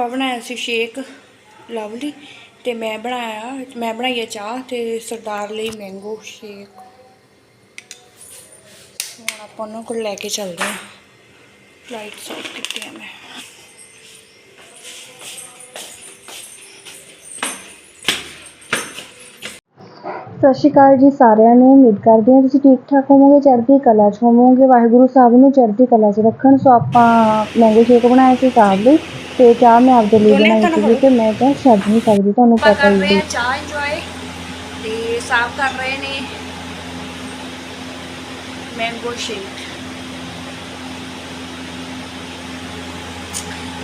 ਆਪਾਂ ਬਣਾਇਆ ਸੀ shake Lovely ਤੇ ਮੈਂ ਬਣਾਇਆ, ਮੈਂ ਬਣਾਈ ਚਾਹ ਤੇ ਸਰਦਾਰ ਲਈ ਮੈਂਗੋ ਸ਼ੇਕ ਹੁਣ ਆਪਾਂ ਉਹਨਾਂ ਕੋਲ ਲੈ ਕੇ ਚੱਲਦੇ ਹਾਂ। ਲਾਈਟਸ ਆਫ ਕੀਤੀਆਂ ਮੈਂ। ਸਤਿ ਸ਼੍ਰੀ ਅਕਾਲ ਜੀ ਸਾਰਿਆਂ ਨੂੰ, ਉਮੀਦ ਕਰਦੀ ਹਾਂ ਤੁਸੀਂ ਠੀਕ ਠਾਕ ਹੋਵੋਗੇ, ਚੜ੍ਹਦੀ ਕਲਾ 'ਚ ਹੋਵੋਗੇ, ਵਾਹਿਗੁਰੂ ਸਾਹਿਬ ਨੂੰ ਚੜ੍ਹਦੀ ਕਲਾ 'ਚ ਰੱਖਣ। ਸੋ ਆਪਾਂ ਮੈਂਗੋ ਸ਼ੇਕ ਬਣਾਇਆ ਸੀ ਸਾਹਿਬ ਲਈ। ਤੇ ਚਾਹ ਮੈਂ ਆਪਦੇ ਲਈ ਬਣਾਈ ਸੀ ਤੇ ਮੈਂ ਤਾਂ ਛੱਡ ਨਹੀਂ ਸਕਦੀ ਤੁਹਾਨੂੰ ਪਤਾ ਹੀ ਹੈ। ਚਾਹ ਇੰਜੋਏ ਤੇ ਸਾਫ਼ ਕਰ ਰਹੇ ਨੇ ਮੈਂਗੋ ਸ਼ੇਕ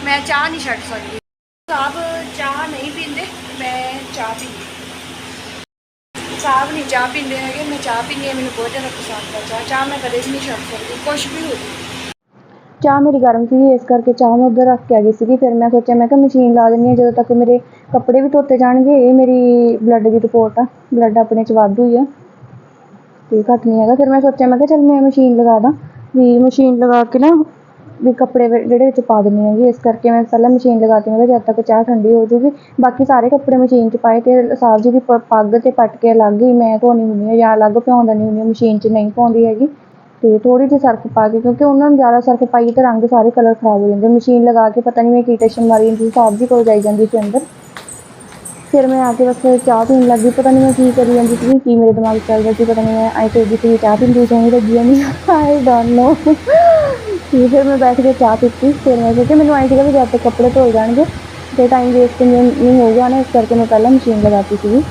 ਮੈਂ ਚਾਹ ਨਹੀਂ ਛੱਡ ਸਕਦੀ। ਸਾਬ ਚਾਹ ਨਹੀਂ ਪੀਂਦੇ ਮੈਂ ਚਾਹ ਪੀਂਦੀ ਸਾਬ ਨਹੀਂ ਚਾਹ ਪੀਂਦੇ ਹੈਗੇ ਮੈਂ ਚਾਹ ਪੀਂਦੀ ਮੈਨੂੰ ਬਹੁਤ ਜ਼ਿਆਦਾ ਪਸੰਦ ਹੈ ਚਾਹ। ਚਾਹ ਮੈਂ ਕਦੇ ਵੀ ਨਹੀਂ ਛੱਡ ਸਕਦੀ ਕੁਝ ਵੀ ਹੋ ਜਾਵੇ। ਚਾਹ ਮੇਰੀ ਗਰਮ ਸੀਗੀ ਇਸ ਕਰਕੇ ਚਾਹ ਮੈਂ ਉੱਧਰ ਰੱਖ ਕੇ ਆ ਗਈ ਸੀਗੀ। ਫਿਰ ਮੈਂ ਸੋਚਿਆ, ਮੈਂ ਕਿਹਾ ਮਸ਼ੀਨ ਲਾ ਦਿੰਦੀ ਹਾਂ, ਜਦੋਂ ਤੱਕ ਮੇਰੇ ਕੱਪੜੇ ਵੀ ਧੋਤੇ ਜਾਣਗੇ, ਇਹ ਮੇਰੀ ਬਲੱਡ ਦੀ ਰਿਪੋਰਟ ਆ। ਬਲੱਡ ਆਪਣੇ 'ਚ ਵਾਧੂ ਹੀ ਆ। ਤੇ ਘੱਟ ਨਹੀਂ ਹੈਗਾ। ਫਿਰ ਮੈਂ ਸੋਚਿਆ, ਮੈਂ ਕਿਹਾ ਚੱਲ ਮੈਂ ਮਸ਼ੀਨ ਲਗਾ ਦਾਂ। ਵੀ ਮਸ਼ੀਨ ਲਗਾ ਕੇ ਨਾ ਵੀ ਕੱਪੜੇ ਜਿਹੜੇ ਵਿੱਚ ਪਾ ਦਿੰਦੀ ਹੈਗੀ ਇਸ ਕਰਕੇ ਮੈਂ ਪਹਿਲਾਂ ਮਸ਼ੀਨ ਲਗਾਤੀ ਮੈਂ ਕਿਹਾ ਜਦ ਤੱਕ ਚਾਹ ਠੰਡੀ ਹੋ ਜੂਗੀ। ਬਾਕੀ ਸਾਰੇ ਕੱਪੜੇ ਮਸ਼ੀਨ 'ਚ ਪਾਏ ਤੇ ਸਾਹਿਬ ਜੀ ਦੀ ਪੱਗ ਤੇ ਪੱਟ ਕੇ ਅਲੱਗ ਹੀ ਮੈਂ ਧੋਣੀ ਹੁੰਦੀ ਹੈ ਜਾਂ ਅਲੱਗ ਭਿਉਂ ਦਿੰਦੀ ਹੁੰਦੀ ਹਾਂ, ਮਸ਼ੀਨ 'ਚ ਨਹੀਂ ਪਾਉਂਦੀ ਹੈਗੀ। ਤੇ ਥੋੜੀ ਜਿਹੀ ਸਰਫ ਪਾ ਕੇ ਕਿਉਂਕਿ ਉਹਨਾਂ ਨੂੰ ਜ਼ਿਆਦਾ ਸਰਫ ਪਾਈਏ ਤਾਂ ਰੰਗ ਸਾਰੇ ਕਲਰ ਖਰਾਬ ਹੋ ਜਾਂਦੇ ਮਸ਼ੀਨ ਲਗਾ ਕੇ ਪਤਾ ਨਹੀਂ ਮੈਂ ਕੀ ਟੈਸ਼ਨ ਮਾਰੀ ਜਾਂਦੀ ਸੀ ਸਾਹਿਬ ਜੀ ਕੋਲ ਜਾਈ ਜਾਂਦੀ ਸੀ ਅੰਦਰ ਫਿਰ ਮੈਂ ਆ ਕੇ ਬਸ ਚਾਹ ਪੀਣ ਲੱਗੀ ਪਤਾ ਨਹੀਂ ਮੈਂ ਕੀ ਕਰੀ ਜਾਂਦੀ ਸੀ ਕੀ ਮੇਰੇ ਦਿਮਾਗ 'ਚ ਚੱਲਦਾ ਸੀ ਪਤਾ ਨਹੀਂ ਮੈਂ ਆਈ ਸੋਚਦੀ ਸੀ ਚਾਹ ਪੀਂਦੀ ਜਾਣੀ ਲੱਗੀ ਜਾਂਦੀ ਆਈ ਡੋਨਟ ਨੋ ਤੇ ਫਿਰ ਮੈਂ ਬੈਠ ਕੇ ਚਾਹ ਪੀਤੀ ਫਿਰ ਮੈਂ ਸੋਚਿਆ ਮੈਨੂੰ ਆਈ ਸੀਗਾ ਵੀ ਜਦ ਤੱਕ ਕੱਪੜੇ ਧੋ ਜਾਣਗੇ ਤੇ ਟਾਈਮ ਵੇਸਟ ਨਹੀਂ ਨਹੀਂ ਹੋਊਗਾ ਨਾ ਇਸ ਕਰਕੇ ਮੈਂ ਪਹਿਲਾਂ ਮਸ਼ੀਨ ਲਗਾਤੀ ਸੀਗੀ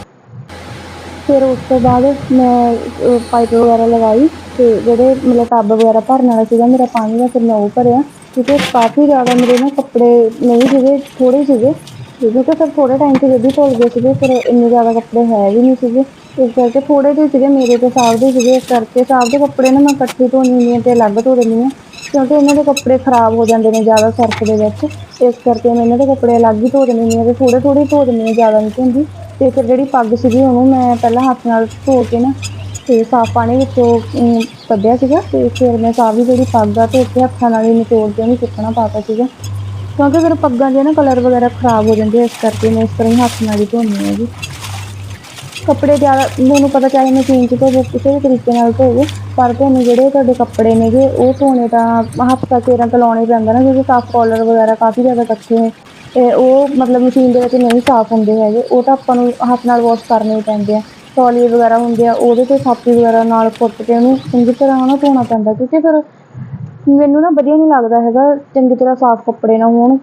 ਫਿਰ ਉਸ ਤੋਂ ਬਾਅਦ ਮੈਂ ਪਾਈਪ ਵਗੈਰਾ ਲਗਾਈ ਅਤੇ ਜਿਹੜੇ ਮਤਲਬ ਟੱਬ ਵਗੈਰਾ ਭਰਨ ਵਾਲਾ ਸੀਗਾ ਮੇਰਾ ਪਾਣੀ ਦਾ, ਫਿਰ ਮੈਂ ਉਹ ਭਰਿਆ ਕਿਉਂਕਿ ਕਾਫੀ ਜ਼ਿਆਦਾ ਮੇਰੇ ਨਾ ਕੱਪੜੇ ਨਹੀਂ ਸੀਗੇ, ਥੋੜ੍ਹੇ ਸੀਗੇ ਕਿਉਂਕਿ ਫਿਰ ਥੋੜ੍ਹੇ ਟਾਈਮ 'ਚ ਜਲਦੀ ਧੁਲ ਗਏ ਸੀਗੇ, ਫਿਰ ਇੰਨੇ ਜ਼ਿਆਦਾ ਕੱਪੜੇ ਹੈ ਵੀ ਨਹੀਂ ਸੀਗੇ। ਇਸ ਕਰਕੇ ਥੋੜ੍ਹੇ ਜਿਹੇ ਸੀਗੇ, ਮੇਰੇ ਤੇ ਸਾਫ਼ ਦੇ ਸੀਗੇ, ਇਸ ਕਰਕੇ ਸਾਫ਼ ਦੇ ਕੱਪੜੇ ਨਾ ਮੈਂ ਇਕੱਠੇ ਧੋਣੀ ਹੁੰਦੀ ਹਾਂ ਅਤੇ ਅਲੱਗ ਧੋ ਦਿੰਦੀ ਹਾਂ ਕਿਉਂਕਿ ਇਹਨਾਂ ਦੇ ਕੱਪੜੇ ਖਰਾਬ ਹੋ ਜਾਂਦੇ ਨੇ ਜ਼ਿਆਦਾ ਸਰਫ ਦੇ ਵਿੱਚ। ਇਸ ਕਰਕੇ ਮੈਂ ਇਹਨਾਂ ਦੇ ਕੱਪੜੇ ਅਲੱਗ ਹੀ ਧੋ ਦਿੰਦੀ ਹਾਂ ਅਤੇ ਥੋੜ੍ਹੇ ਥੋੜ੍ਹੇ ਧੋ ਦਿੰਦੀ ਹਾਂ, ਜ਼ਿਆਦਾ ਨਹੀਂ ਧੋਂਦੀ। ਤੇ ਫਿਰ ਜਿਹੜੀ ਪੱਗ ਸੀਗੀ ਉਹਨੂੰ ਮੈਂ ਪਹਿਲਾਂ ਹੱਥ ਨਾਲ ਧੋ ਕੇ ਨਾ ਤੇ ਸਾਫ਼ ਪਾਣੀ ਵਿੱਚੋਂ ਕੱਢਿਆ ਸੀਗਾ ਤੇ ਫਿਰ ਮੈਂ ਸਾਰੀ ਜਿਹੜੀ ਪੱਗ ਆ ਧੋ ਕੇ ਹੱਥਾਂ ਨਾਲ ਹੀ ਨਿਚੋੜ ਕੇ ਉਹਨੂੰ ਸੁੱਕਣਾ ਪਾਤਾ ਸੀਗਾ। ਕਿਉਂਕਿ ਫਿਰ ਪੱਗਾਂ ਦੇ ਨਾ ਕਲਰ ਵਗੈਰਾ ਖਰਾਬ ਹੋ ਜਾਂਦੇ ਆ, ਇਸ ਕਰਕੇ ਮੈਂ ਇਸ ਤਰ੍ਹਾਂ ਹੀ ਹੱਥ ਨਾਲ ਹੀ ਧੋਂਦੀ ਜੀ। ਕੱਪੜੇ ਜ਼ਿਆਦਾ ਮੈਨੂੰ ਪਤਾ ਚਾਹੇ ਮਸ਼ੀਨ 'ਚ ਧੋਵੋ ਕਿਸੇ ਵੀ ਤਰੀਕੇ ਨਾਲ ਧੋਵੋ ਪਰ ਤੁਹਾਨੂੰ ਜਿਹੜੇ ਤੁਹਾਡੇ ਕੱਪੜੇ ਨੇਗੇ ਉਹ ਧੋਣੇ ਤਾਂ ਹਫ਼ਤਾ ਕੇਰਾਂ ਤਾਂ ਲਾਉਣੇ ਪੈਂਦਾ ਨਾ ਕਿਉਂਕਿ ਸਾਫ਼ ਕਾਲਰ ਵਗੈਰਾ ਕਾਫੀ ਜ਼ਿਆਦਾ ਇਕੱਠੇ ਨੇ। ਉਹ ਮਤਲਬ ਮਸ਼ੀਨ ਦੇ ਵਿੱਚ ਨਹੀਂ ਸਾਫ਼ ਹੁੰਦੇ ਹੈਗੇ। ਉਹ ਤਾਂ ਆਪਾਂ ਨੂੰ ਹੱਥ ਨਾਲ ਵਾਸ਼ ਕਰਨੇ ਹੀ ਪੈਂਦੇ ਆ। ਤੌਲੀਏ ਵਗੈਰਾ ਹੁੰਦੇ ਆ, ਉਹਦੇ ਤੇ ਥਾਪੀ ਵਗੈਰਾ ਨਾਲ ਕੁੱਟ ਕੇ ਉਹਨੂੰ ਚੰਗੀ ਤਰ੍ਹਾਂ ਨਾ ਧੋਣਾ ਪੈਂਦਾ ਕਿਉਂਕਿ ਫਿਰ ਮੈਨੂੰ ਨਾ ਵਧੀਆ ਨਹੀਂ ਲੱਗਦਾ ਹੈਗਾ ਚੰਗੀ ਤਰ੍ਹਾਂ ਸਾਫ਼ ਕੱਪੜੇ ਨਾ ਹੋਣ।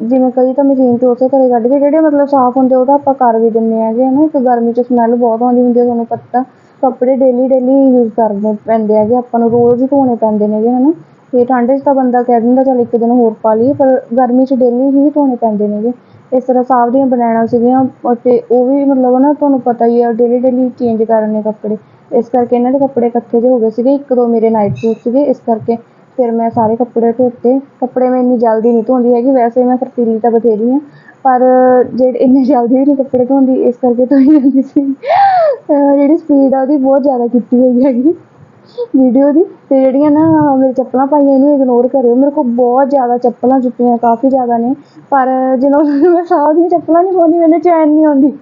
ਜਿਵੇਂ ਕਈ ਤਾਂ ਮਸ਼ੀਨ 'ਚ ਉਸੇ ਤਰ੍ਹਾਂ ਕੱਢ ਕੇ ਜਿਹੜੇ ਮਤਲਬ ਸਾਫ਼ ਹੁੰਦੇ ਉਹ ਤਾਂ ਆਪਾਂ ਕਰ ਵੀ ਦਿੰਦੇ ਹੈਗੇ ਹੈ ਨਾ ਇੱਕ ਗਰਮੀ 'ਚ ਸਮੈਲ ਬਹੁਤ ਆਉਂਦੀ ਹੁੰਦੀ ਹੈ ਤੁਹਾਨੂੰ ਪਤਾ। ਕੱਪੜੇ ਡੇਲੀ ਡੇਲੀ ਯੂਜ਼ ਕਰਨੇ ਪੈਂਦੇ ਹੈਗੇ। ਆਪਾਂ ਨੂੰ ਰੋਜ਼ ਧੋਣੇ ਪੈਂਦੇ ਨੇਗੇ ਹੈ ਨਾ ਅਤੇ ਠੰਡ 'ਚ ਤਾਂ ਬੰਦਾ ਕਹਿ ਦਿੰਦਾ, ਚੱਲ ਇੱਕ ਦਿਨ ਹੋਰ ਪਾ ਲਈਏ, ਪਰ ਗਰਮੀ 'ਚ ਡੇਲੀ ਹੀ ਧੋਣੇ ਪੈਂਦੇ ਨੇਗੇ। ਇਸ ਤਰ੍ਹਾਂ ਸਾਫ਼ ਦੀਆਂ ਬਣਾਉਣਾ ਸੀਗੀਆਂ, ਅਤੇ ਉਹ ਵੀ ਮਤਲਬ ਨਾ ਤੁਹਾਨੂੰ ਪਤਾ ਹੀ ਆ ਡੇਲੀ ਡੇਲੀ ਚੇਂਜ ਕਰਨੇ ਕੱਪੜੇ। ਇਸ ਕਰਕੇ ਇਹਨਾਂ ਦੇ ਕੱਪੜੇ ਇਕੱਠੇ ਜਿਹੇ ਹੋ ਗਏ ਸੀਗੇ, ਇੱਕ ਦੋ ਮੇਰੇ ਨਾਈਟ ਸੂਟ ਸੀਗੇ, ਇਸ ਕਰਕੇ ਫਿਰ ਮੈਂ ਸਾਰੇ ਕੱਪੜੇ ਧੋਤੇ। ਕੱਪੜੇ ਮੈਂ ਇੰਨੀ ਜਲਦੀ ਨਹੀਂ ਧੋਂਦੀ ਹੈਗੀ, ਵੈਸੇ ਮੈਂ ਫਰਤੀਲੀ ਤਾਂ ਬਥੇਰੀ ਹਾਂ ਪਰ ਜਿਹੜੇ ਇੰਨੇ ਜਲਦੀ ਵੀ ਨਹੀਂ ਕੱਪੜੇ ਧੋਂਦੀ, ਇਸ ਕਰਕੇ ਧੋਈ ਜਾਂਦੀ ਸੀ। ਜਿਹੜੀ ਸਪੀਡ ਆ ਉਹਦੀ ਬਹੁਤ ਜ਼ਿਆਦਾ ਕੀਤੀ ਹੋਈ ਹੈਗੀ। ਵੀਡੀਓ ਦੀ ਤੇ ਜਿਹੜੀਆਂ ਨਾ ਮੇਰੇ ਚੱਪਲਾਂ ਪਾਈਆਂ ਇਹਨੂੰ ਇਗਨੋਰ ਕਰਿਓ। ਮੇਰੇ ਕੋਲ ਬਹੁਤ ਜ਼ਿਆਦਾ ਚੱਪਲਾਂ ਜੁੱਤੀਆਂ, ਕਾਫੀ ਜ਼ਿਆਦਾ ਨੇ। ਪਰ ਜਦੋਂ ਮੈਂ ਸਾਹ ਦੀਆਂ ਚੱਪਲਾਂ ਨਹੀਂ ਪਾਉਂਦੀ, ਮੈਨੂੰ ਚੈਨ ਨਹੀਂ ਆਉਂਦੀ।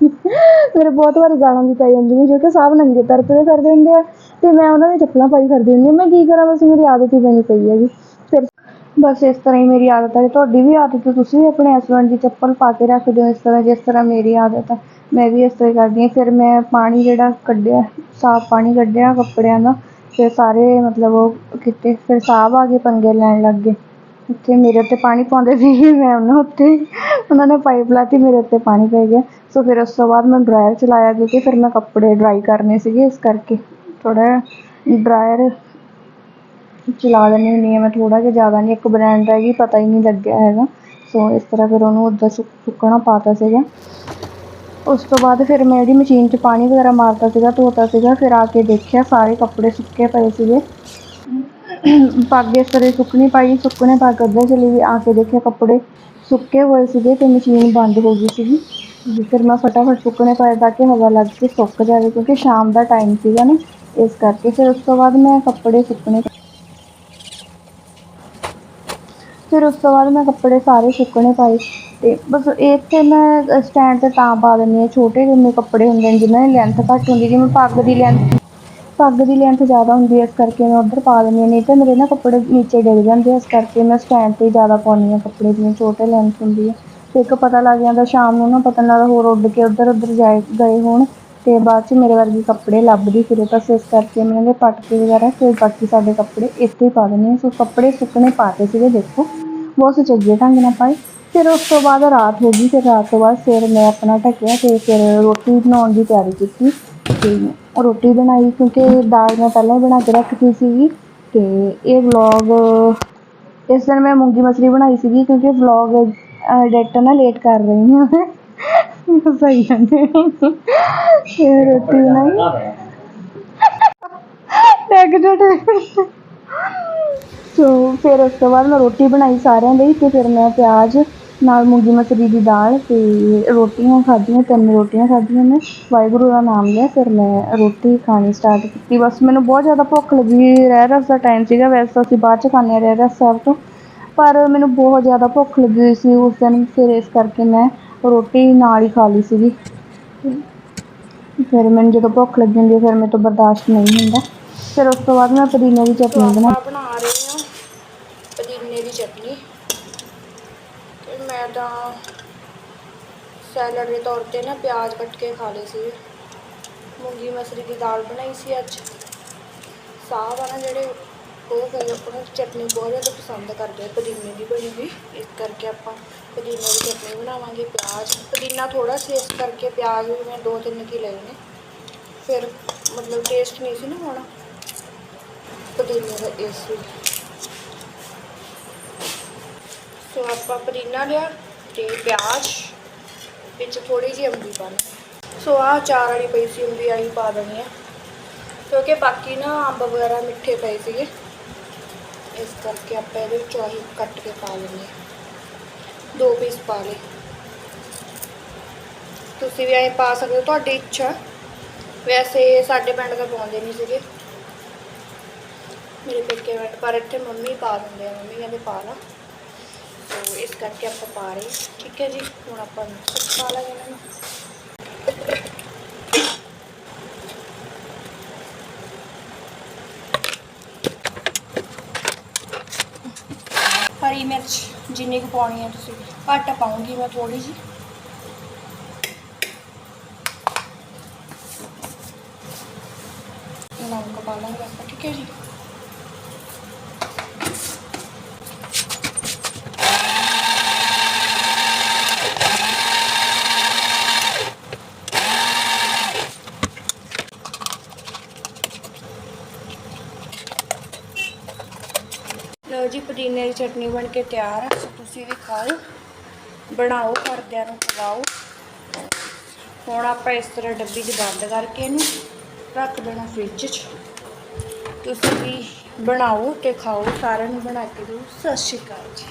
ਮੇਰੇ ਬਹੁਤ ਵਾਰੀ ਗਾਲਾਂ ਵੀ ਪੈ ਜਾਂਦੀਆਂ ਕਿਉਂਕਿ ਸਾਹ ਨੰਗੇ ਪੈਰ ਤੁਰੇ ਫਿਰਦੇ ਹੁੰਦੇ ਆ। ਤੇ ਮੈਂ ਉਹਨਾਂ ਦੀਆਂ ਚੱਪਲਾਂ ਪਾਈ ਕਰਦੀ ਹੁੰਦੀ ਹਾਂ। ਮੈਂ ਕੀ ਕਰਾਂ, ਬਸ ਮੇਰੀ ਆਦਤ ਹੀ ਬਣੀ ਪਈ ਹੈ ਜੀ ਫਿਰ ਬਸ ਇਸ ਤਰ੍ਹਾਂ ਹੀ ਮੇਰੀ ਆਦਤ ਹੈ। ਤੁਹਾਡੀ ਵੀ ਆਦਤ ਹੈ, ਤੁਸੀਂ ਵੀ ਆਪਣੇ ਹਸਬੈਂਡ ਦੀ ਚੱਪਲ ਪਾ ਕੇ ਰੱਖਦੇ ਹੋ ਇਸ ਤਰ੍ਹਾਂ, ਜਿਸ ਤਰ੍ਹਾਂ ਮੇਰੀ ਆਦਤ ਹੈ ਮੈਂ ਵੀ ਇਸ ਤਰ੍ਹਾਂ ਹੀ ਕਰਦੀ ਹਾਂ। ਫਿਰ ਮੈਂ ਪਾਣੀ ਜਿਹੜਾ ਕੱਢਿਆ, ਸਾਫ਼ ਪਾਣੀ ਕੱਢਿਆ ਕੱਪੜਿਆਂ ਦਾ। ਫਿਰ ਸਾਰੇ ਮਤਲਬ ਉਹ ਕੀਤੇ ਫਿਰ ਸਾਹਬ ਆ ਕੇ ਪੰਗੇ ਲੈਣ ਲੱਗ ਗਏ ਉੱਥੇ ਮੇਰੇ ਉੱਤੇ ਪਾਣੀ ਪਾਉਂਦੇ ਸੀ ਮੈਂ ਉਹਨਾਂ ਉੱਤੇ ਉਹਨਾਂ ਨੇ ਪਾਈਪ ਲਾਤੀ ਮੇਰੇ ਉੱਤੇ ਪਾਣੀ ਪੈ ਗਿਆ ਸੋ ਫਿਰ ਉਸ ਤੋਂ ਬਾਅਦ ਮੈਂ ਡਰਾਇਰ ਚਲਾਇਆ ਕਿਉਂਕਿ ਫਿਰ ਮੈਂ ਕੱਪੜੇ ਡਰਾਈ ਕਰਨੇ ਸੀਗੇ ਇਸ ਕਰਕੇ ਥੋੜ੍ਹਾ ਡਰਾਇਰ ਚਲਾ ਲੈਂਦੀ ਹੁੰਦੀ ਹਾਂ ਮੈਂ ਥੋੜ੍ਹਾ ਜਿਹਾ ਜ਼ਿਆਦਾ ਨਹੀਂ ਇੱਕ ਬ੍ਰਾਂਡ ਰਹਿ ਗਈ ਪਤਾ ਹੀ ਨਹੀਂ ਲੱਗਿਆ ਹੈਗਾ ਸੋ ਇਸ ਤਰ੍ਹਾਂ ਫਿਰ ਉਹਨੂੰ ਉੱਦਾਂ ਸੁੱਕ ਸੁੱਕਣਾ ਪਾਤਾ ਸੀਗਾ ਉਸ ਤੋਂ ਬਾਅਦ ਫਿਰ ਮੈਂ ਜਿਹੜੀ ਮਸ਼ੀਨ 'ਚ ਪਾਣੀ ਵਗੈਰਾ ਮਾਰਤਾ ਸੀਗਾ ਧੋਤਾ ਸੀਗਾ ਫਿਰ ਆ ਕੇ ਦੇਖਿਆ ਸਾਰੇ ਕੱਪੜੇ ਸੁੱਕੇ ਪਏ ਸੀਗੇ ਪੱਗ ਇਸ ਤਰ੍ਹਾਂ ਸੁੱਕਣੀ ਪਾਈ ਸੁੱਕਣੇ ਪਾ ਕੇ ਅੱਧੇ ਚਲੀ ਗਈ ਆ ਕੇ ਦੇਖਿਆ ਕੱਪੜੇ ਸੁੱਕੇ ਹੋਏ ਸੀਗੇ ਤੇ ਮਸ਼ੀਨ ਬੰਦ ਹੋ ਗਈ ਸੀਗੀ ਜੀ ਫਿਰ ਮੈਂ ਫਟਾਫਟ ਸੁੱਕਣੇ ਪਾਏ ਤਾਂ ਕਿ ਹਵਾ ਲੱਗ ਕੇ ਸੁੱਕ ਜਾਵੇ ਕਿਉਂਕਿ ਸ਼ਾਮ ਦਾ ਟਾਈਮ ਸੀਗਾ ਨਾ ਇਸ ਕਰਕੇ ਫਿਰ ਉਸ ਤੋਂ ਬਾਅਦ ਮੈਂ ਕੱਪੜੇ ਸੁੱਕਣੇ ਫਿਰ ਉਸ ਤੋਂ ਬਾਅਦ ਮੈਂ ਕੱਪੜੇ ਸਾਰੇ ਸੁੱਕਣੇ ਪਾਏ ਤੇ ਬਸ ਇੱਥੇ ਮੈਂ ਸਟੈਂਡ ਤੇ ਤਾਂ ਪਾ ਦਿੰਦੀ ਹਾਂ। ਛੋਟੇ ਜਿੰਨੇ ਕੱਪੜੇ ਹੁੰਦੇ ਨੇ ਜਿਨ੍ਹਾਂ ਦੀ ਲੈਂਥ ਘੱਟ ਹੁੰਦੀ ਜਿਵੇਂ ਪੱਗ ਦੀ ਲੈਂਥ ਪੱਗ ਦੀ ਲੈਂਥ ਜ਼ਿਆਦਾ ਹੁੰਦੀ ਹੈ, ਇਸ ਕਰਕੇ ਮੈਂ ਉੱਧਰ ਪਾ ਦਿੰਦੀ ਹਾਂ। ਨਹੀਂ ਤਾਂ ਮੇਰੇ ਨਾ ਕੱਪੜੇ ਨੀਚੇ ਡਿੱਗ ਜਾਂਦੇ ਇਸ ਕਰਕੇ ਮੈਂ ਸਟੈਂਡ 'ਤੇ ਜ਼ਿਆਦਾ ਪਾਉਂਦੀ ਹਾਂ ਕੱਪੜੇ ਜਿਵੇਂ ਛੋਟੇ ਲੈਂਥ ਹੁੰਦੀ ਹੈ। ਤੇ ਇੱਕ ਪਤਾ ਲੱਗ ਜਾਂਦਾ ਸ਼ਾਮ ਨੂੰ ਨਾ ਪਤਾ ਨਹੀਂ ਲੱਗਦਾ ਹੋਰ ਉੱਡ ਕੇ ਉੱਧਰ ਉੱਧਰ ਜਾਏ ਗਏ ਹੋਣ ਤੇ ਬਾਅਦ 'ਚ ਮੇਰੇ ਵਰਗੇ ਕੱਪੜੇ ਲੱਭਦੀ ਫਿਰੇ। ਬਸ ਇਸ ਕਰਕੇ ਮੈਂ ਇਹਦੇ ਪਟਕੇ ਵਗੈਰਾ ਤੇ ਬਾਕੀ ਸਾਡੇ ਕੱਪੜੇ ਇੱਥੇ ਹੀ ਪਾ ਦਿੰਦੀ ਹਾਂ। ਸੋ ਕੱਪੜੇ ਸੁੱਕਣੇ ਪਾਤੇ ਸੀਗੇ, ਦੇਖੋ। ਬਹੁਤ ਸੁਚੱਜੇ ਢੰਗ ਨਾਲ ਪਾਏ। ਫਿਰ ਉਸ ਤੋਂ ਬਾਅਦ ਰਾਤ ਹੋ ਗਈ ਫਿਰ ਰਾਤ ਤੋਂ ਬਾਅਦ ਫਿਰ ਮੈਂ ਆਪਣਾ ਢੱਕਿਆ ਤੇ ਫਿਰ ਰੋਟੀ ਬਣਾਉਣ ਦੀ ਤਿਆਰੀ ਕੀਤੀ ਤੇ ਰੋਟੀ ਬਣਾਈ ਕਿਉਂਕਿ ਦਾਲ ਮੈਂ ਪਹਿਲਾਂ ਹੀ ਬਣਾ ਕੇ ਰੱਖੀ ਸੀਗੀ ਤੇ ਇਹ ਵਲੌਗ ਇਸ ਦਿਨ ਮੈਂ ਮੂੰਗੀ ਮਸਰੀ ਬਣਾਈ ਸੀਗੀ ਕਿਉਂਕਿ ਵਲੌਗ ਐਡਿਟ ਨਾ ਲੇਟ ਕਰ ਰਹੀ ਹਾਂ ਸਹੀ ਜਾਂਦੇ ਇਹ ਰੋਟੀ ਬਣਾਈ ਟੈਗ ਜਟ ਸੋ ਫਿਰ ਉਸ ਤੋਂ ਬਾਅਦ ਮੈਂ ਰੋਟੀ ਬਣਾਈ ਸਾਰਿਆਂ ਲਈ ਅਤੇ ਫਿਰ ਮੈਂ ਪਿਆਜ਼ ਨਾਲ ਮੂੰਗੀ ਮਸਰੀ ਦੀ ਦਾਲ ਅਤੇ ਰੋਟੀਆਂ ਖਾਧੀਆਂ, ਤਿੰਨ ਰੋਟੀਆਂ ਖਾਧੀਆਂ ਮੈਂ, ਵਾਹਿਗੁਰੂ ਦਾ ਨਾਮ ਲਿਆ, ਫਿਰ ਮੈਂ ਰੋਟੀ ਖਾਣੀ ਸਟਾਰਟ ਕੀਤੀ। ਬਸ ਮੈਨੂੰ ਬਹੁਤ ਜ਼ਿਆਦਾ ਭੁੱਖ ਲੱਗੀ ਰਹਿ ਰਸ ਦਾ ਟਾਈਮ ਸੀਗਾ, ਵੈਸੇ ਤਾਂ ਅਸੀਂ ਬਾਅਦ ਚ ਖਾਂਦੇ ਹਾਂ ਰਹਿ ਰਸ ਸਾਹਿਬ ਤੋਂ, ਪਰ ਮੈਨੂੰ ਬਹੁਤ ਜ਼ਿਆਦਾ ਭੁੱਖ ਲੱਗੀ ਹੋਈ ਸੀ ਉਸ ਦਿਨ, ਫਿਰ ਇਸ ਕਰਕੇ ਮੈਂ ਰੋਟੀ ਨਾਲ ਹੀ ਖਾ ਲਈ ਸੀਗੀ। ਫਿਰ ਮੈਨੂੰ ਜਦੋਂ ਭੁੱਖ ਲੱਗੀ ਹੁੰਦੀ ਹੈ, ਫਿਰ ਮੇਰੇ ਤੋਂ ਬਰਦਾਸ਼ਤ ਨਹੀਂ ਹੁੰਦਾ। ਫਿਰ ਉਸ ਤੋਂ ਬਾਅਦ ਮੈਂ ਪੁਦੀਨੇ ਦੀ ਚਟਨੀ ਬਣਾ ਬਣਾ ਰਹੀ ਹਾਂ ਪੁਦੀਨੇ ਦੀ ਚਟਨੀ ਤੇ ਸੈਲਡ ਦੇ ਤੌਰ ਤੇ ਨਾ ਪਿਆਜ਼ ਕੱਟ ਕੇ ਖਾ ਲਏ ਸੀ ਮੂੰਗੀ ਮਸਰੀ ਦੀ ਦਾਲ ਬਣਾਈ ਸੀ ਅੱਜ। ਸਾਹ ਆ ਨਾ ਜਿਹੜੇ ਉਹ ਫਿਰ ਉਹਨਾਂ ਦੀ ਚਟਨੀ ਬਹੁਤ ਜ਼ਿਆਦਾ ਪਸੰਦ ਕਰਦੇ ਆ, ਪੁਦੀਨੇ ਦੀ ਬਣੀ ਹੋਈ। ਇਸ ਕਰਕੇ ਆਪਾਂ ਪੁਦੀਨੇ ਦੀ ਚਟਨੀ ਬਣਾਵਾਂਗੇ, ਪਿਆਜ਼। ਪੁਦੀਨਾ ਥੋੜਾ ਸੀ ਇਸ ਕਰਕੇ ਪਿਆਜ਼ ਵੀ ਮੈਂ ਦੋ ਤਿੰਨ ਕੀ ਲਏ ਨੇ। ਫਿਰ ਮਤਲਬ ਟੇਸਟ ਨਹੀਂ ਸੀ ਨਾ ਹੋਣਾ। ਪੁਦੀਨੇ ਦਾ ਇਸ ਸੋ ਆਪਾਂ ਪੁਦੀਨਾ ਲਿਆ। ਤੇ ਪਿਆਜ਼ ਵਿੱਚ ਥੋੜੀ ਜਿਹੀ ਅੰਬੀ ਪਾਣੀ ਲਈ ਸੋ ਆਹ ਚਾਰ ਵਾਲੀ ਪਈ ਸੀ, ਅੰਬੀ ਆਹੀ ਪਾ ਦੇਣੀ ਹੈ। ਕਿਉਂਕਿ ਬਾਕੀ ਨਾ ਅੰਬ ਵਗੈਰਾ ਮਿੱਠੇ ਪਏ ਸੀਗੇ। ਇਸ ਕਰਕੇ ਆਪਾਂ ਇਹਦੇ ਵਿੱਚੋਂ ਆਹੀ ਕੱਟ ਕੇ ਪਾ ਲੈਂਦੇ ਹਾਂ। ਦੋ ਪੀਸ ਪਾ ਲਏ। ਤੁਸੀਂ ਵੀ ਐਂ ਪਾ ਸਕਦੇ ਹੋ, ਤੁਹਾਡੀ ਇੱਛਾ। ਵੈਸੇ ਸਾਡੇ ਪਿੰਡ ਦਾ ਪਾਉਂਦੇ ਨਹੀਂ ਸੀਗੇ। ਮੇਰੇ ਪੇਕੇ ਪਿੰਡ, ਪਰ ਇੱਥੇ ਮੰਮੀ ਪਾ ਦਿੰਦੇ ਆ, ਮੰਮੀ ਕਹਿੰਦੇ ਪਾ ਲਾ। ਇਸ ਕਰਕੇ ਆਪਾਂ ਪਾ ਰਹੇ ਠੀਕ ਹੈ ਜੀ, ਹੁਣ ਆਪਾਂ ਮਿਕਸ ਪਾ ਲਾਂਗੇ ਇਹਨਾਂ ਨੂੰ। ਹਰੀ ਮਿਰਚ ਜਿੰਨੀ ਕੁ ਪਾਉਣੀ ਹੈ ਤੁਸੀਂ, ਘੱਟ ਪਾਉਂਗੀ ਮੈਂ ਥੋੜੀ ਜੀ ਨਮਕ ਪਾ ਲਾਂਗੇ ਆਪਾਂ, ਠੀਕ ਹੈ ਜੀ ਲਓ ਜੀ ਪੁਦੀਨੇ ਦੀ ਚਟਨੀ ਬਣ ਕੇ ਤਿਆਰ ਹੈ ਤੁਸੀਂ ਵੀ ਖਾਓ। ਬਣਾਓ, ਘਰਦਿਆਂ ਨੂੰ ਖਵਾਓ। ਹੁਣ ਆਪਾਂ ਇਸ ਤਰ੍ਹਾਂ ਡੱਬੀ 'ਚ ਬੰਦ ਕਰਕੇ ਇਹਨੂੰ ਰੱਖ ਦੇਣਾ ਫ੍ਰਿਜ 'ਚ। ਤੁਸੀਂ ਵੀ ਬਣਾਓ ਤੇ ਖਾਓ, ਸਾਰਿਆਂ ਨੂੰ ਬਣਾ ਕੇ ਦਿਓ। ਸਤਿ ਸ਼੍ਰੀ ਅਕਾਲ ਜੀ।